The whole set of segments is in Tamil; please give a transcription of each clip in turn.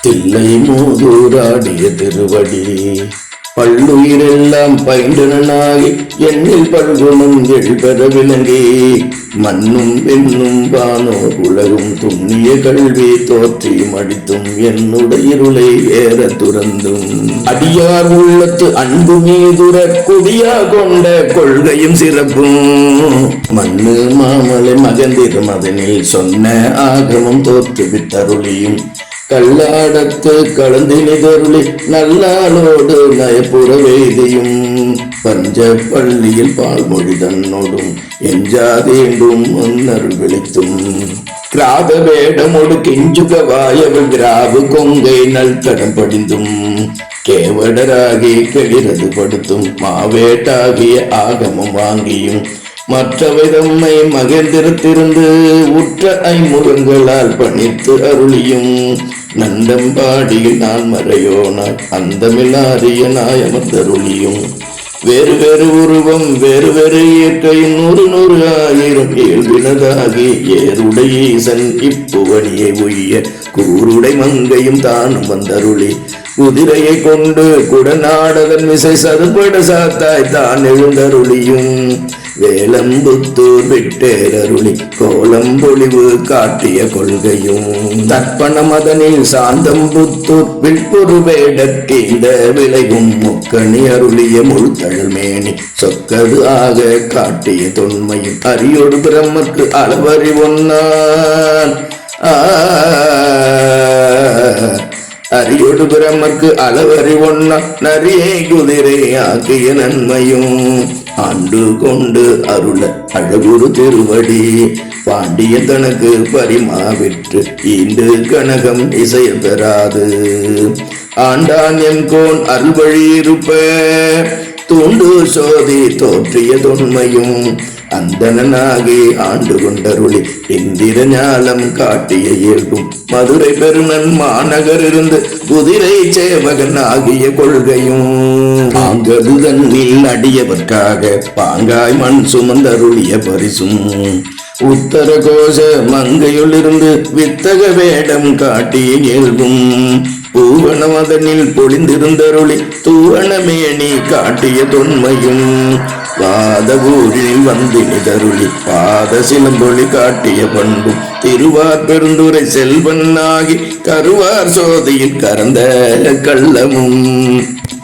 தில்லை மூதூராடிய திருவடி பல்லுயிரெல்லாம் பயின்றனாகி எண்ணில் பல்குணம் எழுபெற விளங்கி மண்ணும் வெண்ணும் வானோ உலகும் துண்ணிய கல்வி தோற்றி மடித்தும் என்னுடைய இருளை ஏற துறந்தும். அடியார் உள்ளத்து அன்பு மீதுர குடியா கொண்ட கொள்கையும் சிறப்பும். மண்ணு மாமலை மகந்திரும் அதனில் சொன்ன ஆகமும் தோற்றுவித்தருளியும். கல்லாடத்து கலந்தினிதருளி நல்லாளோடு நயப்புற வேதியும் பஞ்ச பள்ளியில் பால்மொழி தன்னோடும் எஞ்சாதேண்டும் முன்னர் விழித்தும். கிராத வேடமோடு கிஞ்சுக வாயவள் கிராவு கொங்கை நல் தடம் படிந்தும். கேவடராகி கெளிரது படுத்தும் மாவேட்டாகிய ஆகமம் வாங்கியும். மற்றவை தம்மை மகிழ்ந்திருத்திருந்து உற்ற ஐமுகங்களால் பணித்து அருளியும். நந்தம்பாடியில் நான் மறையோனாய் அந்தமில்லாரிய நாயமர்ந்தருளியும் வேறு வேறு உருவம் வேறு வேறு இயற்கையின் நூறு நூறு ஆயிரம் இயல்பினதாகி ஏருடைய ஈசன் இப்புவனியை உய்ய கூருடை மங்கையும் தானும் வந்தருளி. குதிரையை கொண்டு குடநாடகன் விசை சதுபட சாத்தாய் தான் எழுந்தருளியும். வேலம்புத்தூர் விட்டேரருளி கோலம்பொழிவு காட்டிய கொள்கையும். தர்ப்பண மதனில் சாந்தம்புத்தூர் விற்பொரு வேடக்கீந்த விளைவும் முக்கணி அருளிய முழுத்தழல் மேனி. சொக்கது ஆக காட்டிய தொன்மையும் அரியோடு பிரம்மக்கு அளவறி ஒன்னான். ஆ அரியோடு பிரமற்கு அளவறி ஒன்னான். நரியை குதிரை ஆகிய நன்மையும். ஆண்டு கொண்டு அருள அழகுரு திருவடி. பாண்டியன் தனக்கு பரிமாவிற்று ஈண்டு கனகம் இசைய பெறாது. ஆண்டான் என் கோன் அருள்வழி இருப்ப. தூண்டு சோதி தோற்றிய தொன்மையும் அந்தனாகி ஆண்டு கொண்டருளி. இந்திர ஞாலம் காட்டிய இயல்பும் மதுரை பெருமன் மாநகர் இருந்து குதிரை சேவகன் ஆகிய கொள்கையும். ஆங்கது தன்னில் அடியவர்க்காக பாங்காய் மண் சுமந்தருளிய பரிசும். உத்தர கோஷ மங்கையுள்ளிருந்து வித்தக வேடம் காட்டிய இயல்பும். பூவனமதனில் பொழிந்திருந்தருளி தூவனமேனி காட்டிய தொன்மையும். வாதவூரில் வந்தினிதருளி பாத சிலம்பொழி காட்டிய பண்பும் திருவார் பெருந்துரை செல்வனாகி கருவார் சோதியில் கறந்த கள்ளமும்.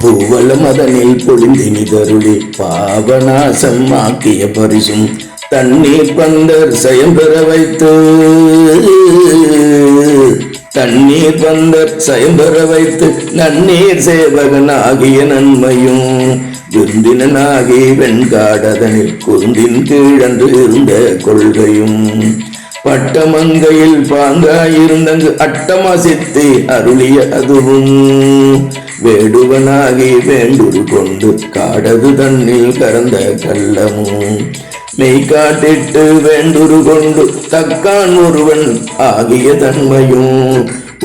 பூவள மதனில் பொழிந்தினிதருளி பாவநாசம் ஆக்கிய பரிசும் தண்ணீர் பந்தர் சயம்பெற வைத்து. தண்ணீர் பந்தர் சயம்பெற வைத்து நன்னீர் சேவகன் ஆகிய நன்மையும் விருந்தினாகி வெண்காடதனில் குந்தின் கீழந்து இருந்த கொள்கையும் பட்டமங்கையில் பாங்காயிருந்தங்கு அட்டமசித்து அருளிய அதுவும் வேடுவனாகி வேண்டுரு கொண்டு காடது தண்ணில் கறந்த கள்ளமும் மெய்காட்டிட்டு வேண்டுரு கொண்டு தக்கான் ஒருவன் ஆகிய தன்மையும்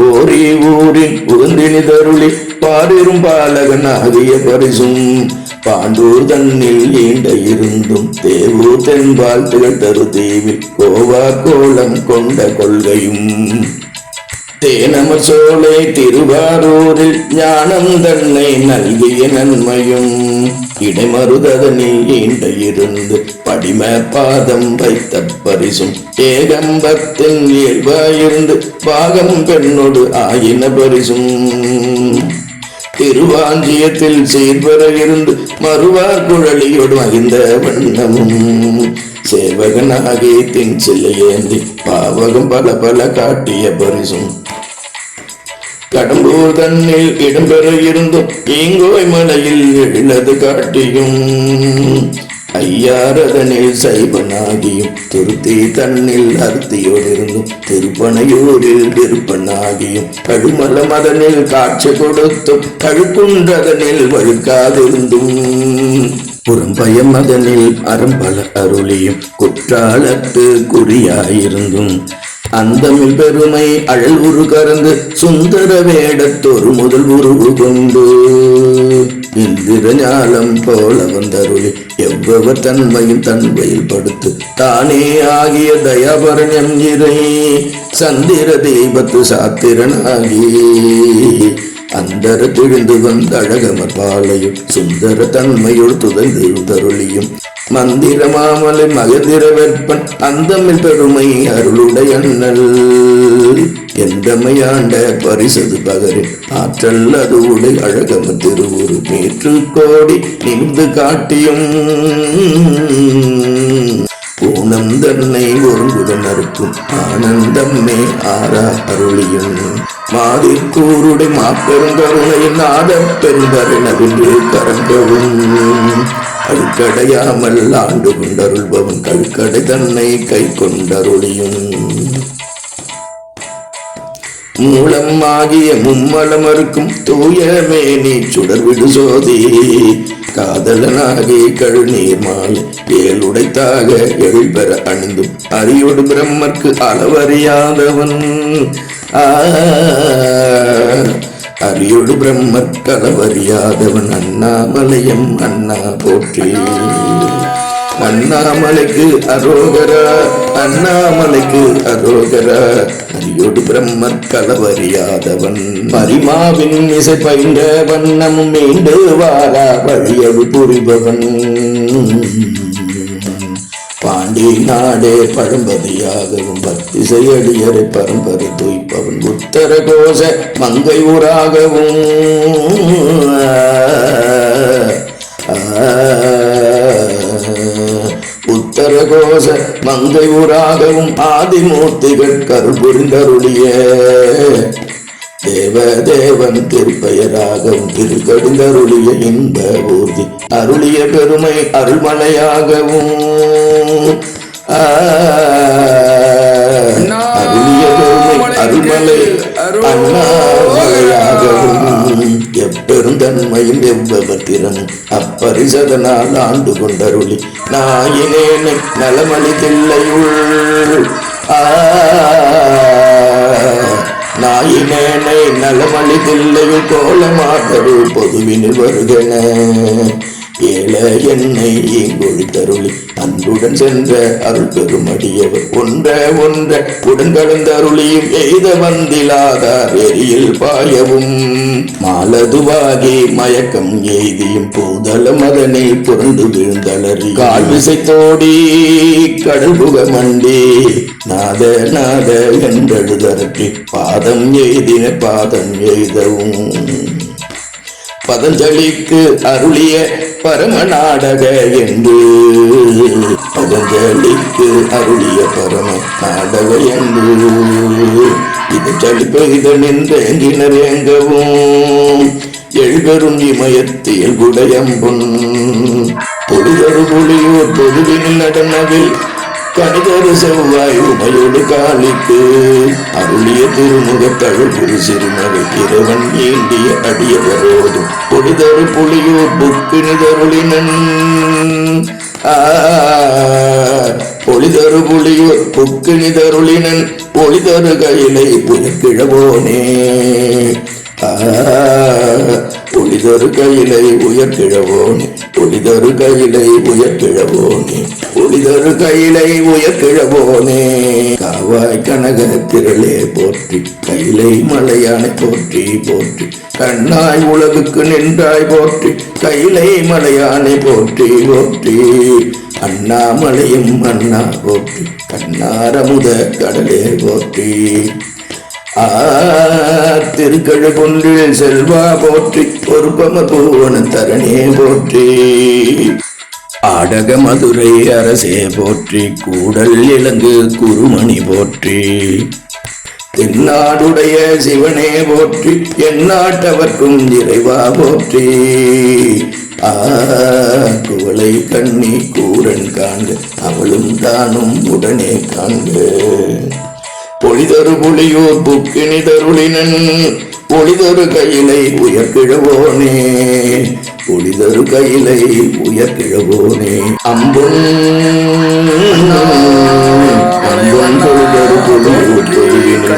ஓரி ஊரின் உருந்தினி தருளி பாரிரும் பாலகன் ஆகிய பரிசும் பாண்டூர் தன்னில் ஈண்ட இருந்தும் தேவூர் தென்பால் திகழ்தரு தீவில் கோவா கோலம் கொண்ட கொள்கையும். தேனமர் சோலை திருவாரூரில் ஞானம் தன்னை நல்கிய நன்மையும். இடைமருதனில் ஈண்ட இருந்து படிம பாதம் வைத்த பரிசும் ஏகம்பத்தின் இயல்பாயிருந்து பாகம் பெண்ணோடு ஆயின பரிசும். திருவாஞ்சியத்தில் சீர்வரவிருந்து மறுவார் குழலியோடு மகிழ்ந்த வண்ணமும். சேவகனாகி தின் சிலையேந்தி பாவகம் பல பல காட்டிய பரிசும். கடம்பூர் தன்னில் இடம்பெற இருந்தும் ஈங்கோய் மலையில் எழிலது காட்டியும். ஐயாரதனில் சைவனாகியும் துருத்தி தன்னில் அர்த்தியோடிருந்தும் திருப்பனையூரில் திருப்பனாகியும் கழுமல மதனில் காட்சி கொடுத்தும் கழுக்குன்றதனில் வழுக்காதிருந்தும். புறம்பயம் அதனில் அறம்பல அருளியும் குற்றாலத்து குறியாயிருந்தும். அந்தமில் பெருமை அழல் உரு கறந்து சுந்தர வேடத்தொரு முதல் உருவு கொண்டு. இந்திர ஞானம் போல வந்தருளி. எவ்வளவு தன்மையும் தன்மையில் படுத்து தானே ஆகிய தயாபரண்யம் இறை சந்திர தீபத்து சாத்திரனாகி. அந்தர திழிந்து வந்த அழகமர் பாலையும் சுந்தர தன்மையுள் துதந்தெழுதருளியும் மந்திர மாமலை மகதிர வெப்பன் அந்தமில் பெருமை அருளுடைய அண்ணல். எந்தமையாண்ட பரிசது பகரின் ஆற்றல் அது உடை அழகம திருவுரு மேற்று கோடி நிமிந்து காட்டியும். பூனம் தன்னை ஒருங்குதன் அறுக்கும் ஆனந்தம்மே ஆரா அருளியும். மாதிற்கூருடை மாப்பெரும் கருணையின் நாத பெரும்பரணவென்று கரங்கவும் அழுக்கடையாமல் ஆண்டு கொண்டருள்பவன் கழுக்கடை தன்னை கை கொண்டருளியும் மூலம் ஆகிய மும்மலம் அறுக்கும் தூயமே நீ சுடர்விடு சோதி. காதலனாகி கழுநீர் மாலை ஏல் உடைத்தாக எழுபெற அணிந்தும் அரியோடு பிரம்மர்க்கு அளவறியாதவன். அரியோடு பிரம்மர் அளவறியாதவன் அண்ணாமலையம் அண்ணா போற்றி. அண்ணாமலைக்கு அரோகரா அண்ணாமலைக்கு அரோகரா. அரியோடு பிரம்மர் களவறியாதவன் பரிமாவின் இசை பயின்ற வண்ணம் மீண்டு வாரா வழியது புரிபவன். பாண்டி நாடே பழம்பதியாகவும் பத்திசையடியரை பரம்பரை துய்ப்பவன். உத்தர கோஷ மங்கை ஊராகவும். சரகோச கோஷ மங்கை ஊராகவும் ஆதிமூர்த்திகள் கருபுரிந்தருளிய தேவ தேவன் திருப்பெயராகவும் திருக்கடிந்தருளிய இன்ப ஊர்தி. அருளிய பெருமை அருள்மலையாகவும். அருளிய பெருமை அருள்மலை அண்ணாமலையாகவும். எப்பெருந்தன்மையும் எவ்வளவு எவ்வபத்திரமும் அப்பரிசதனால் ஆண்டு கொண்டருளி. நாயினேனை நலமளிதில்லையுள் ஆ நாயினேனை நலமளிதில்லையுள் கோலமாதரு பொதுவினில் வருகன. ஏழ என்னை இங்கொழித்தருளி அன்புடன் சென்ற அருள் பெருமடியவர் ஒன்ற ஒன்ற உடன் கலந்த அருளியும் எய்த வந்திலாதார் எரியில் பாயவும். மாலதுவாகி மயக்கம் எய்தியும் பூதள மதனை புரண்டு விழுந்தளறி கால் விசைத்தோடி கடல் மண்டி. நாத நாத என்றழுதற்கு பாதம் எய்தின பாதம் எய்தவும். பதஞ்சலிக்கு அருளிய பரம நாடக என்று. பதஞ்சலிக்கு அருளிய பரம நாடக என்று. இது சளி பெய்த நின்றேங்கினர் எங்கவும் எழுபெரும் இமயத்தில் குடையம்பும். பொழுதொரு புலியூர் பொதுவினில் நடனவில் கணிதரு செவ்வாய் உமையோடு காலிக்கு அருளிய திருமுகத்தழுள் புரி சிறுமகை இறைவன் ஏண்டிய அடியவரோதும் பொடிதரு புலியூர் புக்கினிதருளினன் பொலிதரு பொழிதரு புலியூர் புக்கினிதருளினன் பொலிதரு கையிலை புயக்கிழவோனே ஒளிதொரு கையிலை உயர்கிழவோனே ஒளிதொரு கையிலை உயர்கிழவோனே ஒளிதொரு கையிலை உயர்கிழவோனே காவாய் கனக திரளே போற்றி கையிலை மலையானை போற்றி போற்றி. கண்ணாய் உலகுக்கு நின்றாய் போற்றி கையிலை மலையானை போற்றி போற்றி. அண்ணாமலையும் அண்ணா போற்றி கண்ணாரமுத கடலே போற்றி. ஆ திருக்கழு கொன்றில் செல்வா போற்றி பொறுப்பம பூவன தரணே போற்றி. ஆடக மதுரை அரசே போற்றி கூடல் இலங்கு குருமணி போற்றி. தென்னாடுடைய சிவனே போற்றி எந்நாட்டவர்க்கும் இறைவா போற்றி. ஆ குவளை கண்ணி கூரன் காண்க அவளும் தானும் உடனே காண்க. பொழிதொரு புலியூர் புக்கினி தருளினன் ஒளிதொரு கையிலை உயர்கிழவோனே ஒளிதொரு கையிலை உயர்கிழவோனே அம்புன் அம்பன் பொழுதொரு புலியூர்